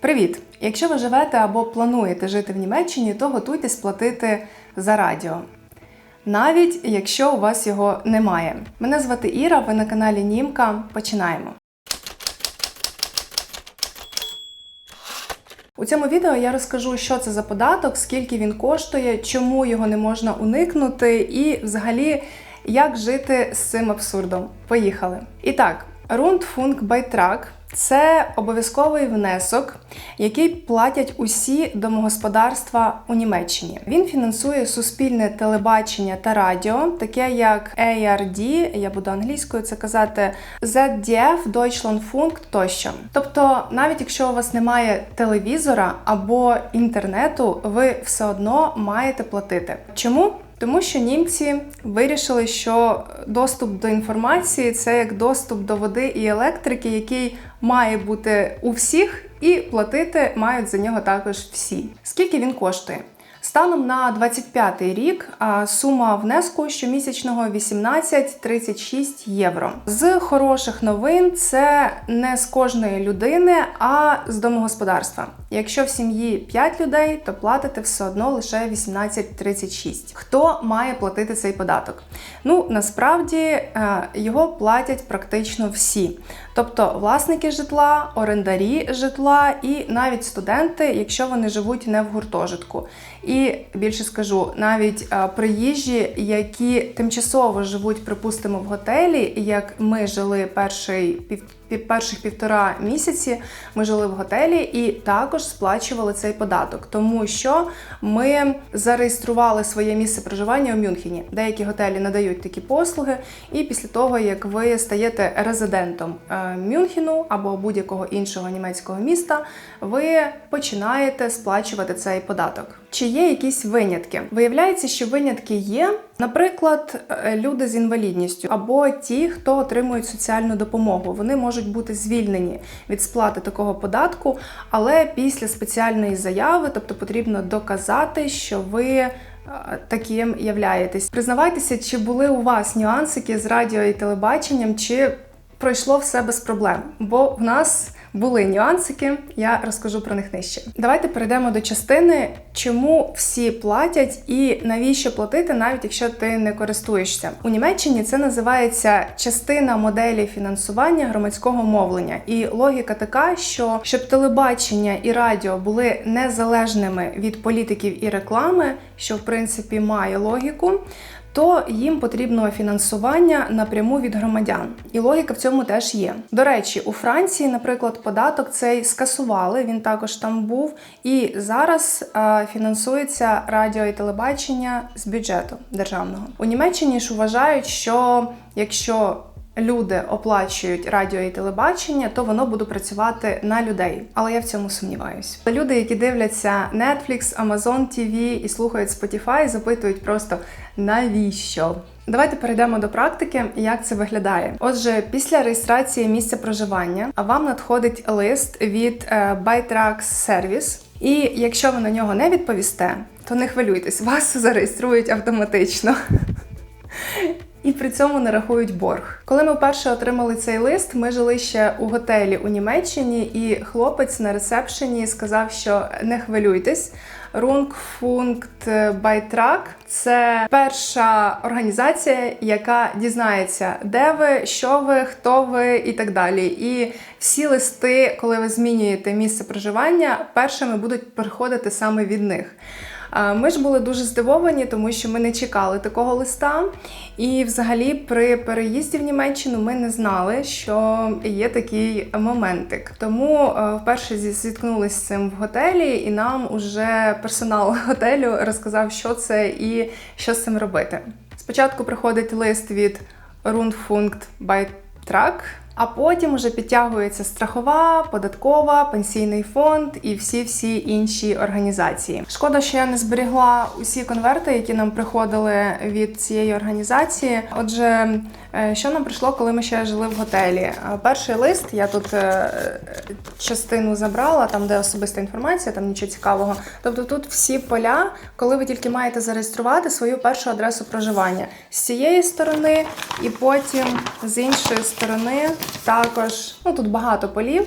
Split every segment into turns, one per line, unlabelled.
Привіт! Якщо ви живете або плануєте жити в Німеччині, то готуйтесь платити за радіо. Навіть якщо у вас його немає. Мене звати Іра, ви на каналі Німка. Починаємо. У цьому відео я розкажу, що це за податок, скільки він коштує, чому його не можна уникнути, і взагалі як жити з цим абсурдом. Поїхали! І так, Rundfunkbeitrag – це обов'язковий внесок, який платять усі домогосподарства у Німеччині. Він фінансує суспільне телебачення та радіо, таке як ARD, я буду англійською це казати, ZDF, Deutschlandfunk тощо. Тобто, навіть якщо у вас немає телевізора або інтернету, ви все одно маєте платити. Чому? Тому що німці вирішили, що доступ до інформації це як доступ до води і електрики, який має бути у всіх, і платити мають за нього також всі. Скільки він коштує? Станом на 25 рік сума внеску щомісячного 18-36 євро. З хороших новин це не з кожної людини, а з домогосподарства. Якщо в сім'ї 5 людей, то платите все одно лише 18-36. Хто має платити цей податок? Ну насправді е, його платять практично всі. Тобто власники житла, орендарі житла і навіть студенти, якщо вони живуть не в гуртожитку. І більше скажу, навіть е, приїжджі, які тимчасово живуть, припустимо, в готелі, як ми жили перший пів. Перших півтора місяці ми жили в готелі і також сплачували цей податок, тому що ми зареєстрували своє місце проживання у Мюнхені. Деякі готелі надають такі послуги, і після того, як ви стаєте резидентом е, Мюнхену або будь-якого іншого німецького міста, ви починаєте сплачувати цей податок. Чи є якісь винятки? Виявляється, що винятки є. Наприклад, е, люди з інвалідністю або ті, хто отримують соціальну допомогу, вони можуть бути звільнені від сплати такого податку, але після спеціальної заяви, тобто потрібно доказати, що ви е, таким являєтесь. Признавайтеся, чи були у вас нюансики з радіо і телебаченням, чи пройшло все без проблем, бо в нас. Були нюансики, я розкажу про них нижче. Давайте перейдемо до частини, чому всі платять і навіщо платити, навіть якщо ти не користуєшся. У Німеччині це називається частина моделі фінансування громадського мовлення. І логіка така, що щоб телебачення і радіо були незалежними від політиків і реклами, що в принципі має логіку то їм потрібно фінансування напряму від громадян. І логіка в цьому теж є. До речі, у Франції, наприклад, податок цей скасували. Він також там був. І зараз фінансується радіо і телебачення з бюджету державного. У Німеччині ж вважають, що якщо Люди оплачують радіо і телебачення, то воно буде працювати на людей. Але я в цьому сумніваюсь. Люди, які дивляться Netflix, Amazon TV і слухають Spotify, запитують просто навіщо? Давайте перейдемо до практики, як це виглядає. Отже, після реєстрації місця проживання вам надходить лист від Bytrax Service, і якщо ви на нього не відповісте, то не хвилюйтесь, вас зареєструють автоматично. І при цьому не рахують борг. Коли ми вперше отримали цей лист, ми жили ще у готелі у Німеччині, і хлопець на ресепшені сказав, що не хвилюйтесь. Rundfunkt Beitrag – це перша організація, яка дізнається, де ви, що ви, хто ви і так далі. І всі листи, коли ви змінюєте місце проживання, першими будуть приходити саме від них. Ми ж були дуже здивовані, тому що ми не чекали такого листа. І, взагалі, при переїзді в Німеччину ми не знали, що є такий моментик. Тому вперше зіткнулися з цим в готелі, і нам уже персонал готелю розказав, що це і що з цим робити. Спочатку приходить лист від Rundfunkt Beitrag, а потім вже підтягується страхова, податкова, пенсійний фонд і всі-всі інші організації. Шкода, що я не зберігла усі конверти, які нам приходили від цієї організації. Отже, що нам прийшло, коли ми ще жили в готелі? Перший лист я тут е, частину забрала, там де особиста інформація, там нічого цікавого. Тобто тут всі поля, коли ви тільки маєте зареєструвати свою першу адресу проживання з цієї сторони, і потім з іншої сторони також ну тут багато полів.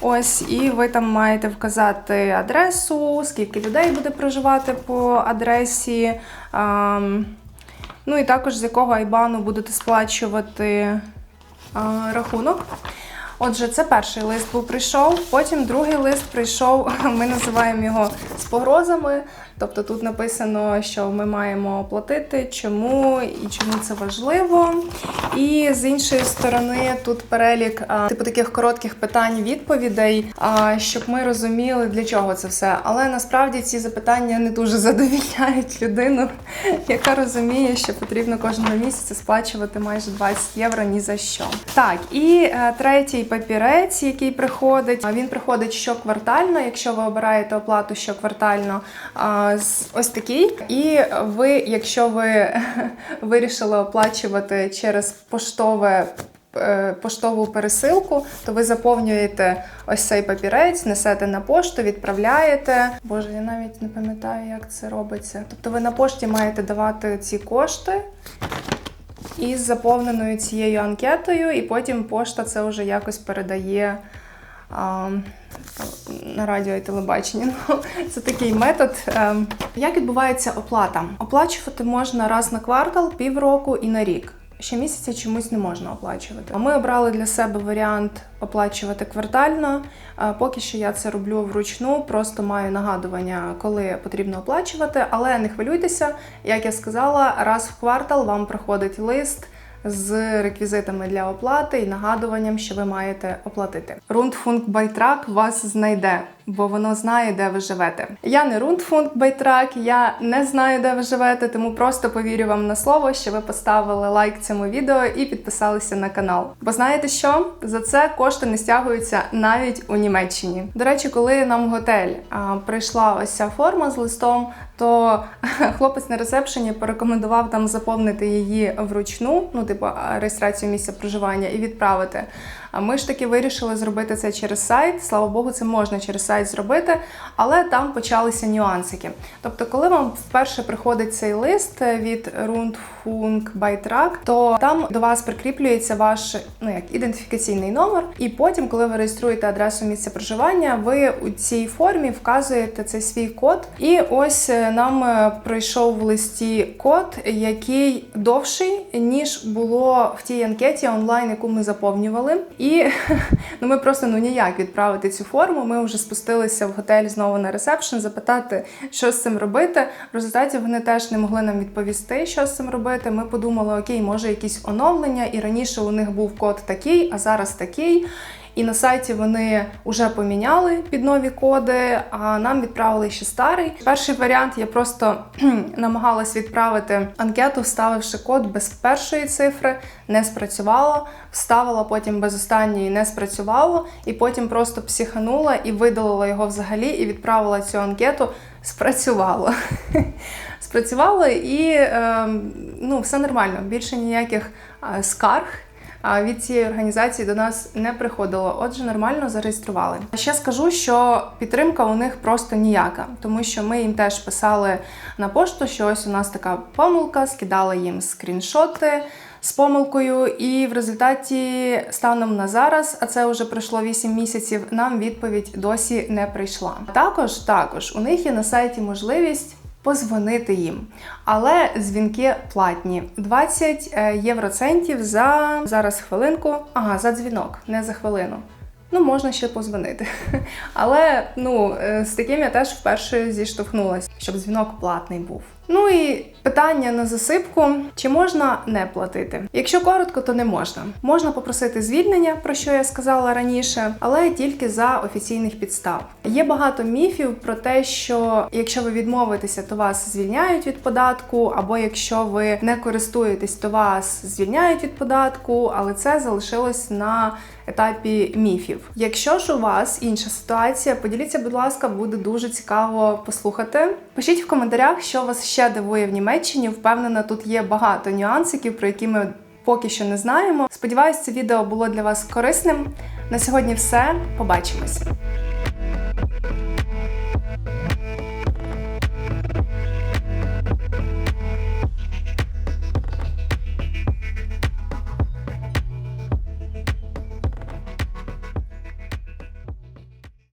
Ось, і ви там маєте вказати адресу, скільки людей буде проживати по адресі. ам, ну і також з якого айбану будете сплачувати а, рахунок. Отже, це перший лист був прийшов. Потім другий лист прийшов. Ми називаємо його з погрозами. Тобто тут написано, що ми маємо платити, чому і чому це важливо. І з іншої сторони, тут перелік типу таких коротких питань, відповідей, щоб ми розуміли, для чого це все. Але насправді ці запитання не дуже задовільняють людину, яка розуміє, що потрібно кожного місяця сплачувати майже 20 євро ні за що. Так, і е, третій папірець, який приходить, а, він приходить щоквартально, якщо ви обираєте оплату щоквартально. Ось такий. І ви, якщо ви вирішили оплачувати через поштове. е, Поштову пересилку, то ви заповнюєте ось цей папірець, несете на пошту, відправляєте. Боже, я навіть не пам'ятаю, як це робиться. Тобто ви на пошті маєте давати ці кошти із заповненою цією анкетою, і потім пошта це вже якось передає а, на радіо і телебаченні. Ну, це такий метод. Ем, Як відбувається оплата? Оплачувати можна раз на квартал, півроку і на рік. Щомісяця чомусь не можна оплачувати. Ми обрали для себе варіант оплачувати квартально. Поки що я це роблю вручну, просто маю нагадування, коли потрібно оплачувати. Але не хвилюйтеся, як я сказала, раз в квартал вам приходить лист з реквізитами для оплати і нагадуванням, що ви маєте оплатити. Rundfunk Байтрак вас знайде, бо воно знає, де ви живете. Я не Rundfunk Байтрак, я не знаю, де ви живете, тому просто повірю вам на слово, що ви поставили лайк цьому відео і підписалися на канал. Бо знаєте що? За це кошти не стягуються навіть у Німеччині. До речі, коли нам готель а, прийшла ось ця форма з листом, то хлопець на ресепшені порекомендував там заповнити її вручну, ну типу реєстрацію місця проживання і відправити. А ми ж таки вирішили зробити це через сайт. Слава Богу, це можна через сайт зробити, але там почалися нюансики. Тобто, коли вам вперше приходить цей лист від Rundfunk Beitrag, то там до вас прикріплюється ваш ну як ідентифікаційний номер, і потім, коли ви реєструєте адресу місця проживання, ви у цій формі вказуєте цей свій код. І ось е, нам е, прийшов в листі код, який довший ніж було в тій анкеті онлайн, яку ми заповнювали. І ну ми просто ну ніяк відправити цю форму. Ми вже спустилися в готель знову на ресепшн, запитати, що з цим робити. В результаті вони теж не могли нам відповісти, що з цим робити. Ми подумали, окей, може якісь оновлення, і раніше у них був код такий, а зараз такий. І на сайті вони вже поміняли під нові коди, а нам відправили ще старий. Перший варіант я просто намагалась відправити анкету, вставивши код без першої цифри, не спрацювало. Вставила потім без останньої, не спрацювало, і потім просто психанула і видалила його взагалі, і відправила цю анкету. Спрацювало. Спрацювало і е, ну, все нормально. Більше ніяких е, скарг від цієї організації до нас не приходило. Отже, нормально зареєстрували. Ще скажу, що підтримка у них просто ніяка, тому що ми їм теж писали на пошту, що ось у нас така помилка, скидали їм скріншоти. З помилкою, і в результаті станом на зараз, а це вже пройшло 8 місяців. Нам відповідь досі не прийшла. Також також у них є на сайті можливість позвонити їм. Але дзвінки платні 20 е, євроцентів за зараз хвилинку. Ага, за дзвінок, не за хвилину. Ну, можна ще позвонити. Але ну, е, з таким я теж вперше зіштовхнулася, щоб дзвінок платний був. Ну і питання на засипку: чи можна не платити? Якщо коротко, то не можна. Можна попросити звільнення, про що я сказала раніше, але тільки за офіційних підстав. Є багато міфів про те, що якщо ви відмовитеся, то вас звільняють від податку, або якщо ви не користуєтесь, то вас звільняють від податку, але це залишилось на етапі міфів. Якщо ж у вас інша ситуація, поділіться, будь ласка, буде дуже цікаво послухати. Пишіть в коментарях, що вас ще дивує в Німеччині. Впевнена, тут є багато нюансиків, про які ми поки що не знаємо. Сподіваюсь, це відео було для вас корисним. На сьогодні все. Побачимось!